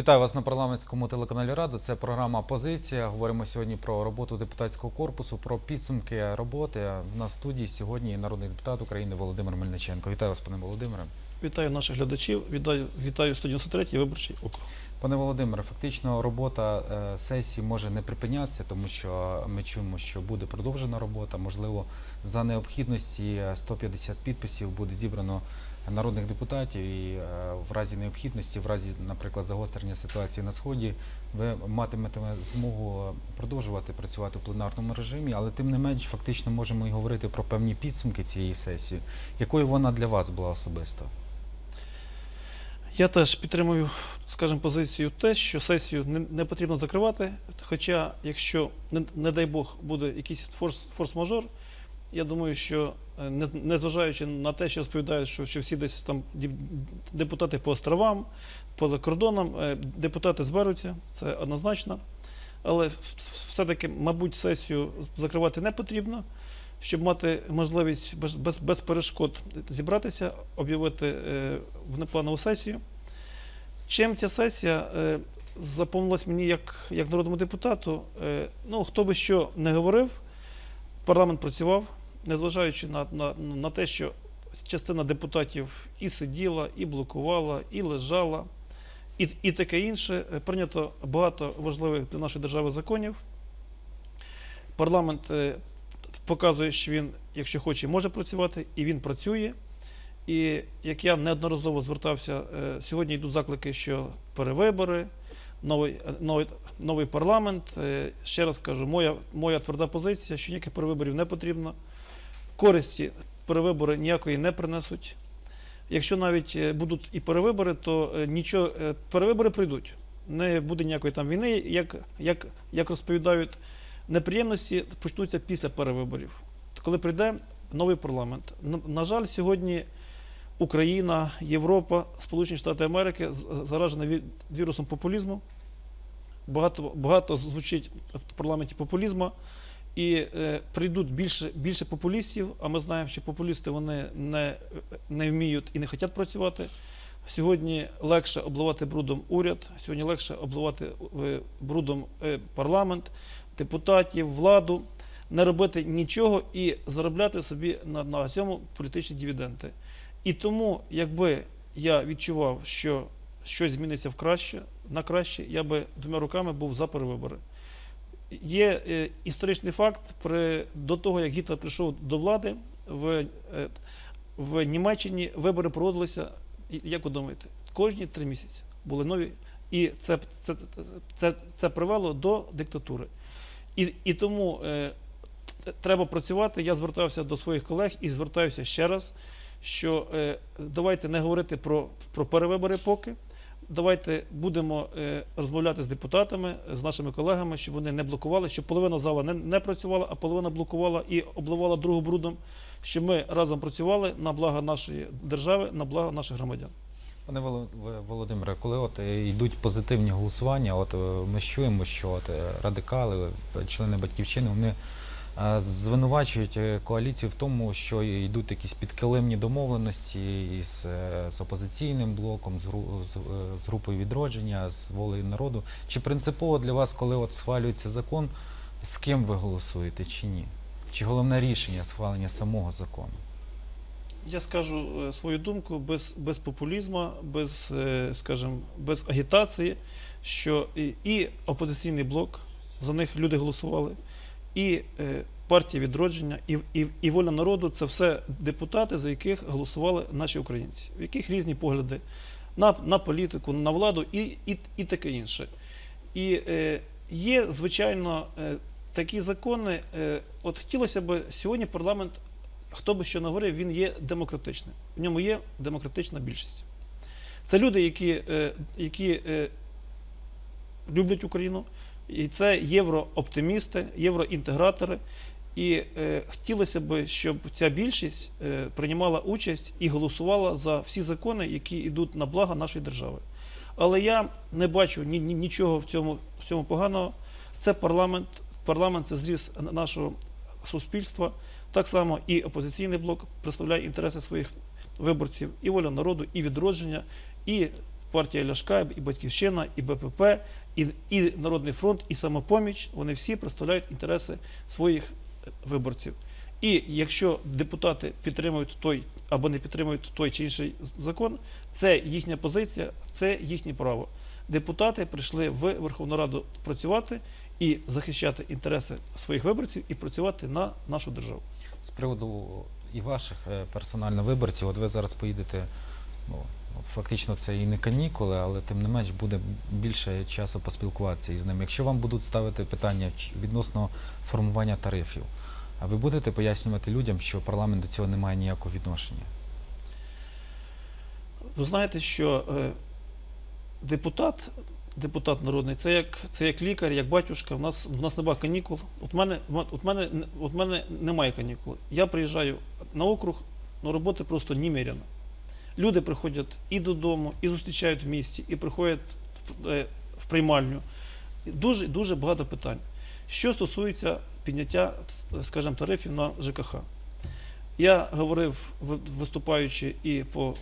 Вітаю вас на парламентському телеканалі Рада. Це програма Позиція. Говоримо сьогодні про роботу депутатського корпусу, про підсумки роботи. На студії сьогодні народний депутат України Володимир Мельниченко. Вітаю вас, пане Володимире. Вітаю наших глядачів, вітаю, вітаю 193-й виборчий округ. Пане Володимире, фактично робота е, сесії може не припинятися, тому що ми чуємо, що буде продовжена робота. Можливо, за необхідності е, 150 підписів буде зібрано народних депутатів, і е, в разі необхідності, в разі, наприклад, загострення ситуації на сході, ви матимете змогу продовжувати працювати в пленарному режимі, але тим не менш, фактично можемо і говорити про певні підсумки цієї сесії. Якою вона для вас була особисто? Я теж підтримую, скажімо, позицію те, що сесію не, потрібно закривати. Хоча, якщо, не, дай Бог, буде якийсь форс, форс-мажор, я думаю, що незважаючи на те, що розповідають, що, що всі десь там депутати по островам, поза кордоном, е, депутати зберуться, це однозначно. Але все-таки, мабуть, сесію закривати не потрібно, щоб мати можливість без, без, перешкод зібратися, об'явити е, внепланову сесію. Чим ця сесія е, заповнилась мені як, як народному депутату? Е, ну, хто би що не говорив, парламент працював, незважаючи на, на, на те, що частина депутатів і сиділа, і блокувала, і лежала, і, і таке інше. Е, Прийнято багато важливих для нашої держави законів. Парламент е, показує, що він, якщо хоче, може працювати, і він працює. І як я неодноразово звертався, е, сьогодні йдуть заклики, що перевибори, новий, е, новий, новий парламент. Е, Ще раз кажу, моя, моя тверда позиція, що ніяких перевиборів не потрібно. Користі перевибори ніякої не принесуть. Якщо навіть е, будуть і перевибори, то нічого, перевибори прийдуть. Не буде ніякої там війни, як, як, як розповідають, неприємності почнуться після перевиборів, коли прийде новий парламент. На, на жаль, сьогодні Україна, Європа, Сполучені Штати Америки заражені ві- вірусом популізму. Багато, багато звучить в парламенті популізму. І е, прийдуть більше, більше популістів, а ми знаємо, що популісти вони не, не вміють і не хочуть працювати. Сьогодні легше обливати брудом уряд, сьогодні легше обливати е, брудом е, парламент, депутатів, владу, не робити нічого і заробляти собі на, на цьому політичні дивіденди. І тому, якби я відчував, що щось зміниться в краще, на краще, я би двома руками був за перевибори. Є е, історичний факт, при, до того, як Гітлер прийшов до влади, в, е, в Німеччині вибори проводилися, як ви думаєте, кожні три місяці були нові. І це, це, це, це привело до диктатури. І, і тому е, треба працювати. Я звертався до своїх колег і звертаюся ще раз, що е, давайте не говорити про, про перевибори поки. Давайте будемо е, розмовляти з депутатами, з нашими колегами, щоб вони не блокували, щоб половина зала не, не працювала, а половина блокувала і обливала другу брудом, щоб ми разом працювали на благо нашої держави, на благо наших громадян. Пане Воло- Володимире, коли от е, йдуть позитивні голосування, от е, ми чуємо, що от е, радикали, члени батьківщини, вони звинувачують е, коаліцію в тому, що йдуть якісь підкилимні домовленості із е, з опозиційним блоком, з, з, е, з групою відродження, з волею народу. Чи принципово для вас, коли от схвалюється закон, з ким ви голосуєте чи ні? Чи головне рішення схвалення самого закону? Я скажу свою думку без, без популізму, без, скажімо, без агітації, що і, і опозиційний блок, за них люди голосували, і е, партія відродження, і, і, і воля народу це все депутати, за яких голосували наші українці, в яких різні погляди на, на політику, на владу і, і, і таке інше. І е, є, звичайно, е, такі закони. Е, от хотілося б сьогодні парламент хто би що не говорив, він є демократичним. В ньому є демократична більшість. Це люди, які, е, які е, люблять Україну, і це єврооптимісти, євроінтегратори. І е, хотілося б, щоб ця більшість е, приймала участь і голосувала за всі закони, які йдуть на благо нашої держави. Але я не бачу ні, ні, нічого в цьому, в цьому поганого. Це парламент, парламент це зріз нашого суспільства. Так само і опозиційний блок представляє інтереси своїх виборців, і воля народу, і відродження, і партія Ляшка, і Батьківщина, і БПП, і, і Народний фронт, і самопоміч, вони всі представляють інтереси своїх е, виборців. І якщо депутати підтримують той або не підтримують той чи інший закон, це їхня позиція, це їхнє право. Депутати прийшли в Верховну Раду працювати і захищати інтереси своїх виборців і працювати на нашу державу. З приводу і ваших е, персонально виборців, от ви зараз поїдете, ну, фактично це і не канікули, але тим не менш буде більше часу поспілкуватися із ними. Якщо вам будуть ставити питання відносно формування тарифів, а ви будете пояснювати людям, що парламент до цього не має ніякого відношення? Ви знаєте, що е, депутат, депутат народний, це як, це як лікар, як батюшка. В нас, в нас немає канікул. От мене, от, мене, от мене немає канікул. Я приїжджаю на округ, ну роботи просто немерено. Люди приходять і додому, і зустрічають в місті, і приходять в, е, приймальню. Дуже, дуже багато питань. Що стосується підняття, скажімо, тарифів на ЖКХ. Я говорив, виступаючи і по,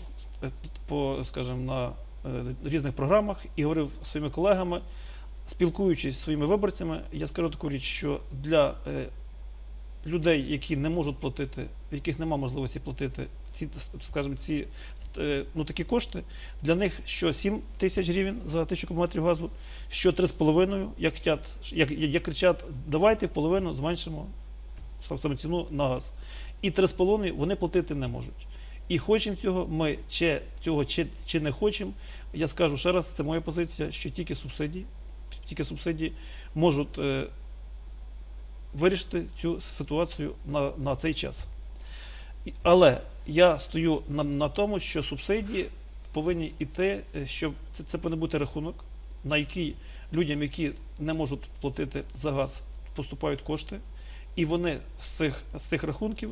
е, по скажімо, на е, різних програмах, і говорив зі своїми колегами, спілкуючись зі своїми виборцями, я скажу таку річ, що для е, людей, які не можуть платити, в яких немає можливості платити ці, скажімо, ці е, ну, такі кошти, для них що 7 тисяч гривень за тисячу кубометрів газу, що 3,5, як, хотять, як, як кричать, давайте в половину зменшимо саме ціну на газ. І 3,5 вони платити не можуть. І хочемо цього, ми чи цього чи, чи не хочемо. Я скажу ще раз, це моя позиція, що тільки субсидії, тільки субсидії можуть е, вирішити цю ситуацію на, на цей час. Але я стою на, на тому, що субсидії повинні йти, е, щоб це, це повинен бути рахунок, на який людям, які не можуть платити за газ, поступають кошти, і вони з цих, з цих рахунків,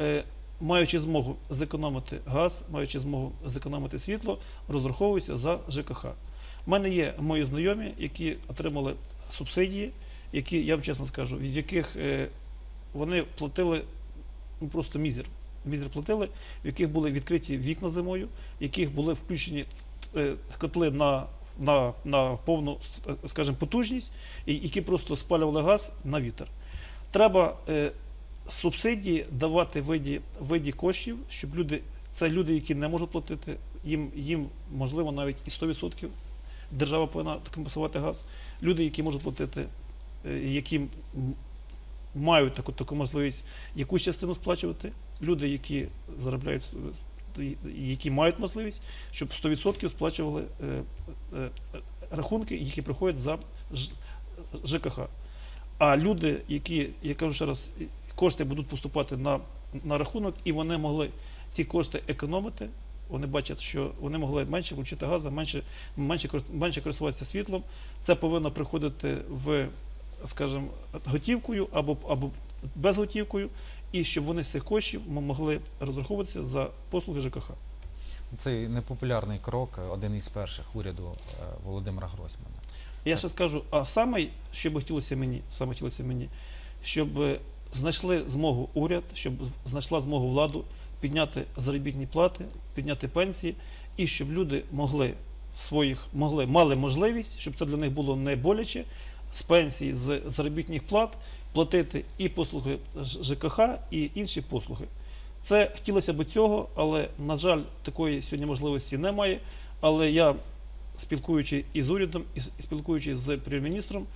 е, маючи змогу зекономити газ, маючи змогу зекономити світло, розраховуються за ЖКХ. У мене є мої знайомі, які отримали субсидії, які, я вам чесно скажу, від яких е, вони платили ну, просто мізер. Мізер платили, в яких були відкриті вікна зимою, в яких були включені е, котли на, на, на повну, е, скажімо, потужність, які просто спалювали газ на вітер. Треба е, субсидії давати виді, виді коштів, щоб люди, це люди, які не можуть платити, їм, їм можливо навіть і 100% держава повинна компенсувати газ. Люди, які можуть платити, е, які мають таку, таку можливість якусь частину сплачувати, люди, які заробляють, е, які мають можливість, щоб 100% сплачували е, е, рахунки, які приходять за ЖКХ. А люди, які, я кажу ще раз, кошти будуть поступати на, на рахунок, і вони могли ці кошти економити. Вони бачать, що вони могли менше включити газу, менше, менше, менше користуватися світлом. Це повинно приходити в, скажімо, готівкою або, або безготівкою, і щоб вони з цих коштів могли розраховуватися за послуги ЖКХ. Цей непопулярний крок, е, один із перших уряду е, Володимира Гройсмана. Я ще скажу, а саме, що би хотілося мені, саме хотілося мені, щоб е, знайшли змогу уряд, щоб знайшла змогу владу підняти заробітні плати, підняти пенсії, і щоб люди могли своїх могли мали можливість, щоб це для них було не боляче, з пенсії, з заробітних плат платити і послуги ЖКХ, і інші послуги. Це хотілося б цього, але на жаль, такої сьогодні можливості немає. Але я спілкуючи і з урядом, і спілкуючись з прем'єр-міністром,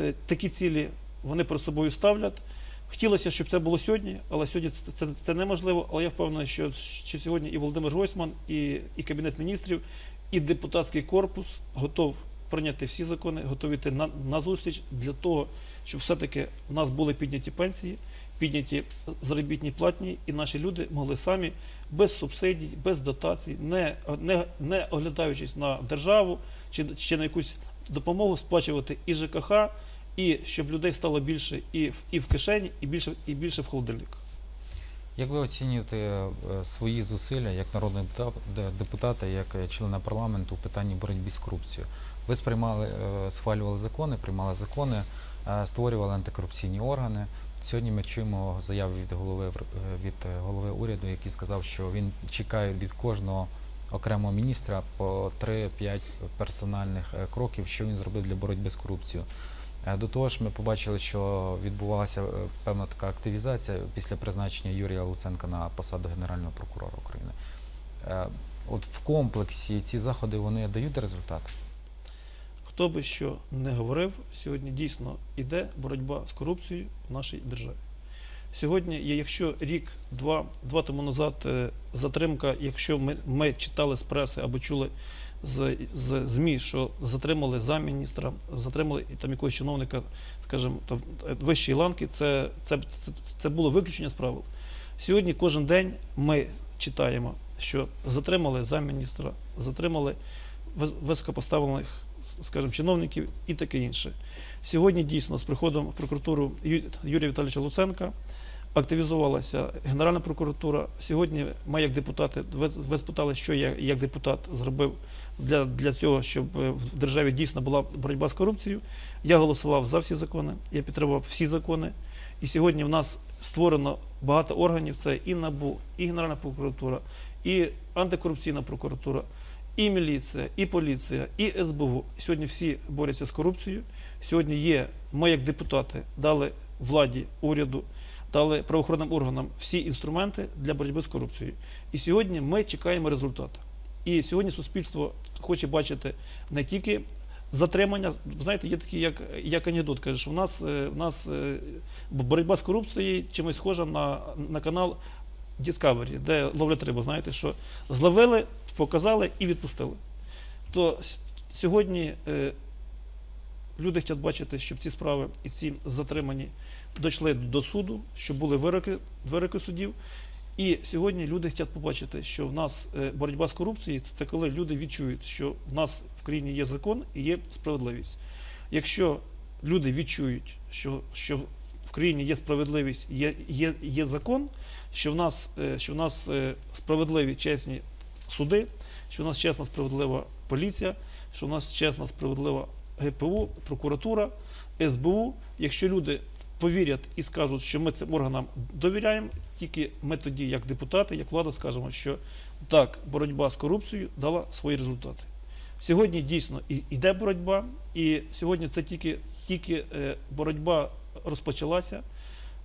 е, такі цілі вони перед собою ставлять. Хотілося, щоб це було сьогодні, але сьогодні це, це, це неможливо. Але я впевнений, що, що сьогодні і Володимир Гройсман, і, і Кабінет міністрів, і депутатський корпус готов прийняти всі закони, готові йти на, на зустріч для того, щоб все-таки в нас були підняті пенсії, підняті заробітні платні, і наші люди могли самі без субсидій, без дотацій, не, не, не оглядаючись на державу чи, чи на якусь допомогу, сплачувати і ЖКХ, і щоб людей стало більше і в, і в кишені, і більше, і більше в холодильник. Як ви оцінюєте е, свої зусилля як народного депута- депутата, як члена парламенту у питанні боротьби з корупцією? Ви сприймали, е, схвалювали закони, приймали закони, е, створювали антикорупційні органи. Сьогодні ми чуємо заяви від голови е, від голови уряду, який сказав, що він чекає від кожного окремого міністра по 3-5 персональних кроків, що він зробив для боротьби з корупцією. До того ж, ми побачили, що відбувалася певна така активізація після призначення Юрія Луценка на посаду Генерального прокурора України. От в комплексі ці заходи вони дають результат. Хто би що не говорив, сьогодні дійсно йде боротьба з корупцією в нашій державі. Сьогодні, якщо рік, два, два тому назад е, затримка, якщо ми, ми читали з преси або чули з, з ЗМІ, що затримали замміністра, затримали там якогось чиновника, скажімо, там, е, вищої ланки, це, це, це, це було виключення з правил. Сьогодні кожен день ми читаємо, що затримали замміністра, затримали високопоставлених, скажімо, чиновників і таке інше. Сьогодні дійсно з приходом в прокуратуру Юрія Віталійовича Луценка активізувалася Генеральна прокуратура. Сьогодні ми, як депутати, ви, ви спитали, що я як депутат зробив для, для цього, щоб е, в державі дійсно була боротьба з корупцією. Я голосував за всі закони, я підтримував всі закони. І сьогодні в нас створено багато органів: це і НАБУ, і Генеральна прокуратура, і антикорупційна прокуратура, і міліція, і поліція, і СБУ. Сьогодні всі борються з корупцією. Сьогодні є, ми як депутати дали владі, уряду, дали правоохоронним органам всі інструменти для боротьби з корупцією. І сьогодні ми чекаємо результату. І сьогодні суспільство хоче бачити не тільки затримання. Знаєте, є такий як, як анекдот, каже, що в нас, е, в нас е, боротьба з корупцією чимось схожа на, на канал Discovery, де ловлять рибу, знаєте, що зловили, показали і відпустили. То сьогодні е, люди хочуть бачити, щоб ці справи і ці затримані дійшли до суду, щоб були вироки, вироки судів. І сьогодні люди хочуть побачити, що в нас е, боротьба з корупцією це коли люди відчують, що в нас в країні є закон і є справедливість. Якщо люди відчують, що, що в країні є справедливість, є, є, є закон, що в нас, е, що в нас справедливі чесні суди, що в нас чесна справедлива поліція, що в нас чесна справедлива ГПУ, прокуратура, СБУ. Якщо люди повірять і скажуть, що ми цим органам довіряємо, тільки ми тоді, як депутати, як влада, скажемо, що так, боротьба з корупцією дала свої результати. Сьогодні дійсно йде боротьба, і сьогодні це тільки, тільки е, боротьба розпочалася.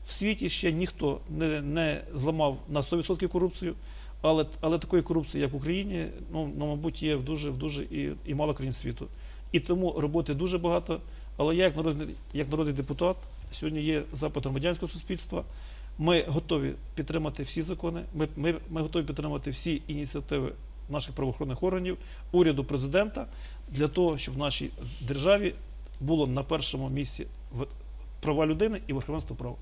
В світі ще ніхто не, не зламав на 100% корупцію, але, але такої корупції, як в Україні, ну, ну мабуть, є в дуже, в дуже і, і мало країн світу. І тому роботи дуже багато. Але я, як народний, як народний депутат, сьогодні є запит громадянського суспільства. Ми готові підтримати всі закони. Ми, ми, ми готові підтримати всі ініціативи наших правоохоронних органів, уряду президента для того, щоб в нашій державі було на першому місці права людини і верховенство права.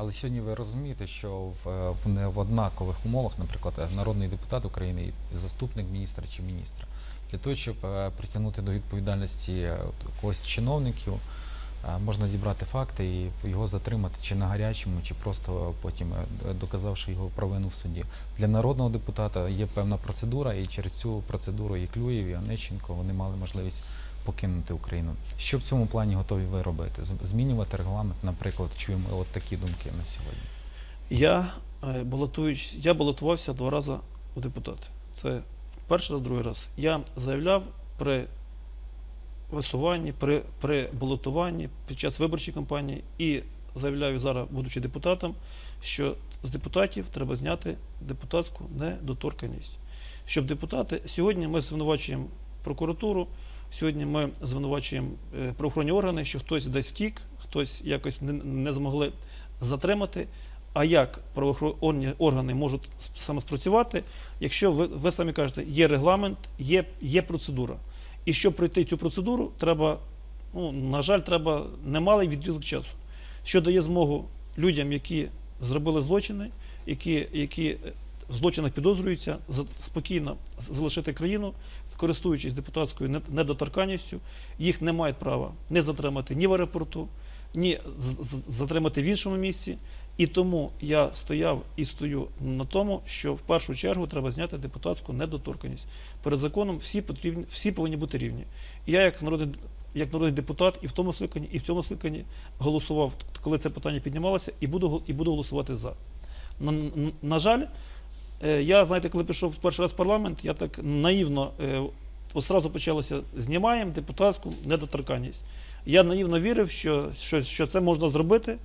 Але сьогодні ви розумієте, що в, е, в не в однакових умовах, наприклад, е, народний депутат України і заступник міністра чи міністра, для того, щоб е, притягнути до відповідальності когось чиновників, можна зібрати факти і його затримати чи на гарячому, чи просто потім доказавши його провину в суді. Для народного депутата є певна процедура, і через цю процедуру і Клюєв, і Онищенко вони мали можливість покинути Україну. Що в цьому плані готові ви робити? Змінювати регламент, наприклад, чуємо от такі думки на сьогодні. Я, е, балотуюсь, я балотувався два рази в депутати. Це перший раз, другий раз. Я заявляв при висуванні, при, при балотуванні під час виборчої кампанії і заявляю зараз, будучи депутатом, що з депутатів треба зняти депутатську недоторканність. Щоб депутати сьогодні ми звинувачуємо прокуратуру, сьогодні ми звинувачуємо е, правоохоронні органи, що хтось десь втік, хтось якось не, не змогли затримати. А як правоохоронні органи можуть с- саме спрацювати, якщо ви, ви самі кажете, є регламент, є, є процедура. І щоб пройти цю процедуру, треба, ну, на жаль, треба немалий відрізок часу, що дає змогу людям, які зробили злочини, які, які е, в злочинах підозрюються, спокійно залишити країну, користуючись депутатською не- недоторканністю, їх не мають права не затримати ні в аеропорту, ні затримати в іншому місці. І тому я стояв і стою на тому, що в першу чергу треба зняти депутатську недоторканність. Перед законом всі потрібні, всі повинні бути рівні. Я, як народний, як народний депутат, і в тому скликанні, і в цьому скликанні голосував, коли це питання піднімалося, і буду, і буду голосувати за. На, на, жаль, Я, знаєте, коли пішов перший раз в парламент, я так наївно е, от зразу почалося знімаємо депутатську недоторканність. Я наївно вірив, що, що, що це можна зробити.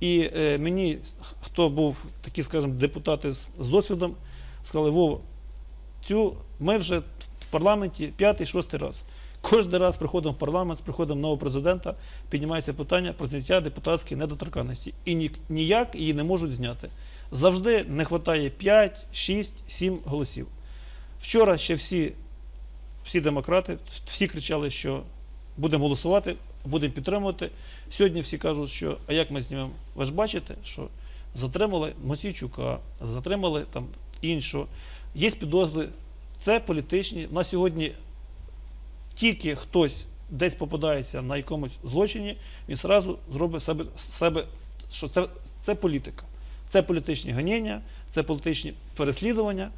І е, мені, хто був такі, скажімо, депутати з, з досвідом, сказали, Вова, цю ми вже в парламенті п'ятий, шостий раз. Кожен раз приходимо в парламент, з приходом нового президента, піднімається питання про зняття депутатської недоторканності. І ні, ніяк її не можуть зняти. Завжди не вистачає 5, 6, 7 голосів. Вчора ще всі, всі демократи, всі кричали, що будемо голосувати, будемо підтримувати. Сьогодні всі кажуть, що а як ми знімемо? Ви ж бачите, що затримали Мосійчука, затримали там іншого. Є підозри, це політичні. На сьогодні тільки хтось десь попадається на якомусь злочині, він зразу зробить себе, себе що це, це політика. Це політичні ганіння, це політичні переслідування.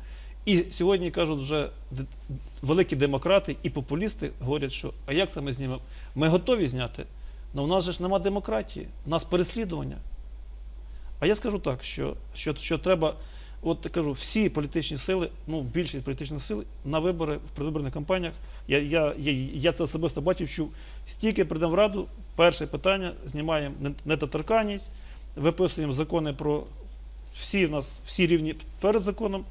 І сьогодні кажуть вже великі демократи і популісти говорять, що а як це ми знімемо? Ми готові зняти, але в нас же ж нема демократії, у нас переслідування. А я скажу так, що, що, що треба, от кажу, всі політичні сили, ну більшість політичних сил на вибори в предвиборних кампаніях. Я, я, я, я це особисто бачив, що стільки прийдемо в раду, перше питання, знімаємо не- недоторканність, виписуємо закони про всі в нас всі рівні перед законом.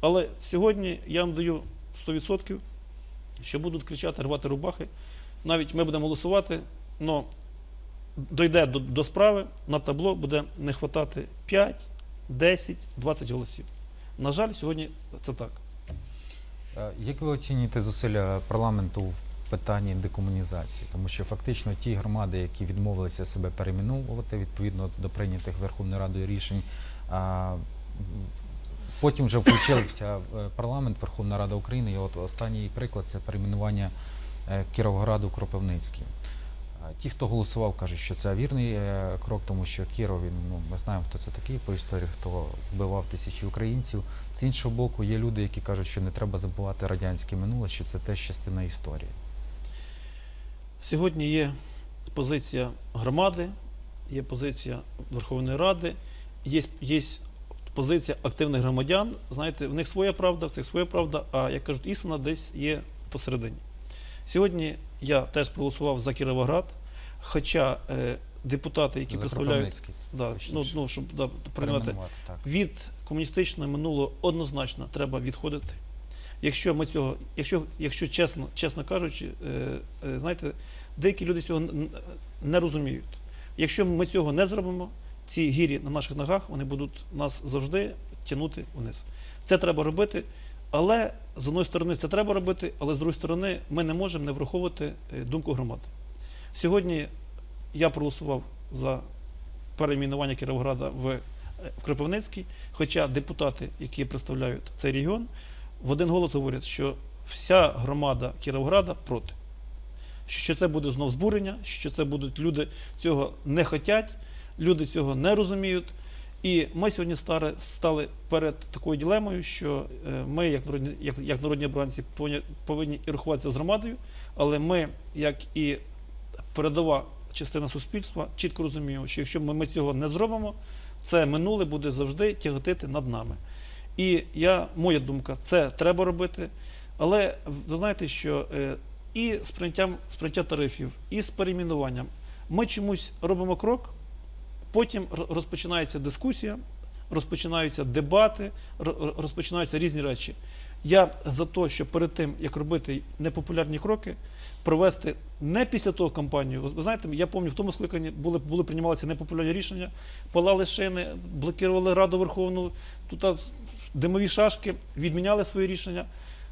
Але сьогодні я вам даю 100%, що будуть кричати, рвати рубахи. Навіть ми будемо голосувати, але дойде до, до справи, на табло буде не хватати 5, 10, 20 голосів. На жаль, сьогодні це так. Е, Як ви оцінюєте зусилля парламенту в питанні декомунізації? Тому що фактично ті громади, які відмовилися себе перейменовувати відповідно до прийнятих Верховною Радою рішень, потім вже включився в парламент Верховна Рада України. І от останній приклад це перейменування е, Кіровограду Кропивницький. Ті, хто голосував, кажуть, що це вірний е, крок, тому що Кіров, він, ну, ми знаємо, хто це такий по історії, хто вбивав тисячі українців. З іншого боку, є люди, які кажуть, що не треба забувати радянське минуле, що це теж частина історії. Сьогодні є позиція громади, є позиція Верховної Ради, є, є позиція активних громадян. Знаєте, в них своя правда, в цих своя правда, а як кажуть, істина десь є посередині. Сьогодні я теж проголосував за Кіровоград, хоча е, депутати, які За представляють да, ну, ну, щоб да, приймати так. від комуністичного минулого однозначно треба відходити. Якщо ми цього, якщо, якщо чесно, чесно кажучи, е, е, знаєте, деякі люди цього не розуміють. Якщо ми цього не зробимо, ці гірі на наших ногах вони будуть нас завжди тягнути вниз. Це треба робити, але з одної сторони це треба робити, але з другої сторони ми не можемо не враховувати е, думку громади. Сьогодні я проголосував за перейменування Кіровограда в, е, в Кропивницький, хоча депутати, які представляють цей регіон, в один голос говорять, що вся громада Кіровограда проти. Що це буде знов збурення, що це будуть люди цього не хотять, люди цього не розуміють. І ми сьогодні стали, перед такою ділемою, що е, ми, як народні, як, як народні обранці, повинні, і рахуватися з громадою, але ми, як і передова частина суспільства, чітко розуміємо, що якщо ми, ми цього не зробимо, це минуле буде завжди тяготити над нами. І я, моя думка, це треба робити. Але ви знаєте, що е, і з прийняттям тарифів, і з перейменуванням ми чомусь робимо крок, потім розпочинається дискусія, розпочинаються дебати, розпочинаються різні речі. Я за те, що перед тим, як робити непопулярні кроки, провести не після того кампанію. Ви знаєте, я пам'ятаю, в тому скликанні були, були приймалися непопулярні рішення, палали шини, блокували Раду Верховну, тут димові шашки, відміняли свої рішення.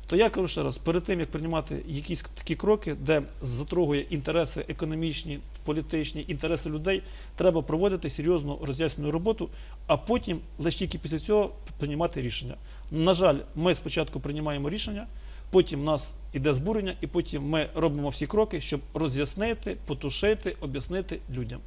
То я кажу ще раз, перед тим як приймати якісь такі кроки, де затрогує інтереси економічні, політичні, інтереси людей, треба проводити серйозну роз'яснену роботу, а потім лише тільки після цього приймати рішення. На жаль, ми спочатку приймаємо рішення, потім в нас іде збурення, і потім ми робимо всі кроки, щоб роз'яснити, потушити, об'яснити людям.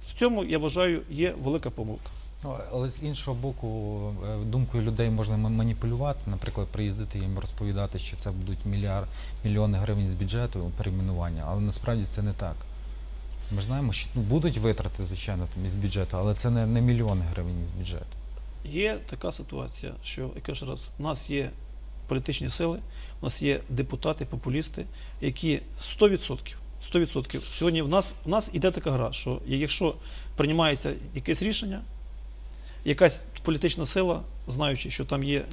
В цьому я вважаю є велика помилка. Ну, але з іншого боку, е, думкою людей можна маніпулювати, наприклад, приїздити їм розповідати, що це будуть мільярд, мільйони гривень з бюджету перейменування, але насправді це не так. Ми ж знаємо, що ну, будуть витрати, звичайно, там, із бюджету, але це не, не мільйони гривень із бюджету. Є така ситуація, що я кажу раз, у нас є політичні сили, у нас є депутати, популісти, які 100%, 100%. Сьогодні в нас, в нас іде така гра, що якщо приймається якесь рішення, якась політична сила, знаючи, що там є,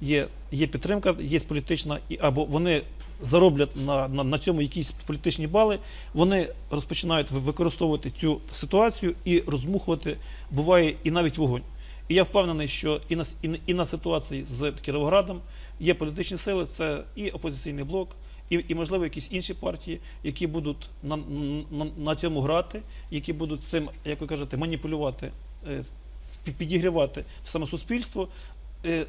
є, є підтримка, є політична, або вони зароблять на, на, на цьому якісь політичні бали, вони розпочинають ви- використовувати цю ситуацію і роздмухувати, буває і навіть вогонь. І я впевнений, що і на, і, і на ситуації з Кіровоградом є політичні сили, це і опозиційний блок, і, і можливо якісь інші партії, які будуть на, на, на цьому грати, які будуть цим, як ви кажете, маніпулювати, е, підігрівати саме суспільство е,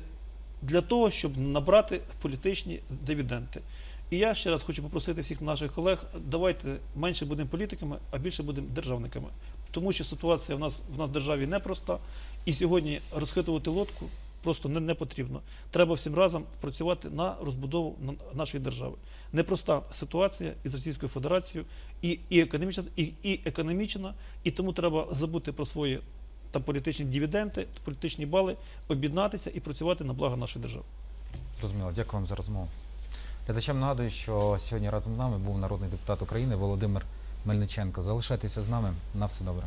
для того, щоб набрати політичні дивіденти. І я ще раз хочу попросити всіх наших колег, давайте менше будемо політиками, а більше будемо державниками. Тому що ситуація в нас в нас в державі непроста, і сьогодні розхитувати лодку просто не, не потрібно. Треба всім разом працювати на розбудову нашої держави. Непроста ситуація із Російською Федерацією і, і, економічна, і, і економічна, і тому треба забути про свої там політичні дивіденти, політичні бали, об'єднатися і працювати на благо нашої держави. Зрозуміло, дякую вам за розмову. Глядачам нагадую, що сьогодні разом з нами був народний депутат України Володимир Мельниченко. Залишайтеся з нами. На все добре.